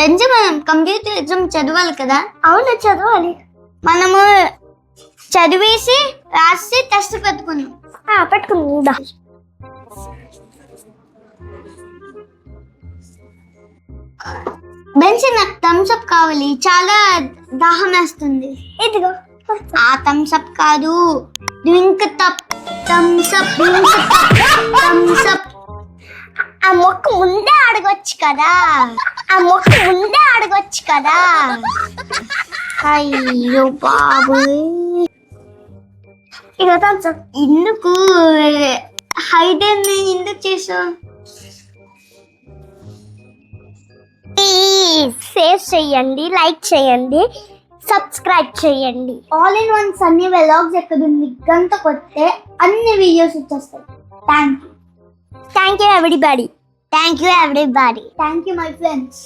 Bench మనం computer exam చదవాలి కదా? అవును చదవాలి. మనము చదివేసి రాసి టెస్ట్ పెట్టుకున్నాం ఆ, పెట్టుకుందా బెంచ్ నాకు థమ్స్ అప్ కావాలి. చాలా దాహం వేస్తుంది. ఇదిగో. ఆ థమ్స్ అప్ కాదు. డ్రింక్ తప్. Thums up drink Thums up ఆ మొక్క ముందే అడగొచ్చు కదా. ఆ మొక్క ముందే అడగొచ్చు కదా. అయ్యో బాబు ఇక ఎందుకు? హైడ్ ఎందుకు చేసావు ప్లీజ్ షేర్ చేయండి లైక్ చేయండి సబ్స్క్రైబ్ చేయండి. ఆల్ ఇన్ వన్స్ అన్ని వెలాగ్స్ ఎక్కడ ఉంది? గంట కొడితే అన్ని వీడియోస్ వచ్చేస్తాయి. Thank you thank you everybody thank you everybody thank you my friends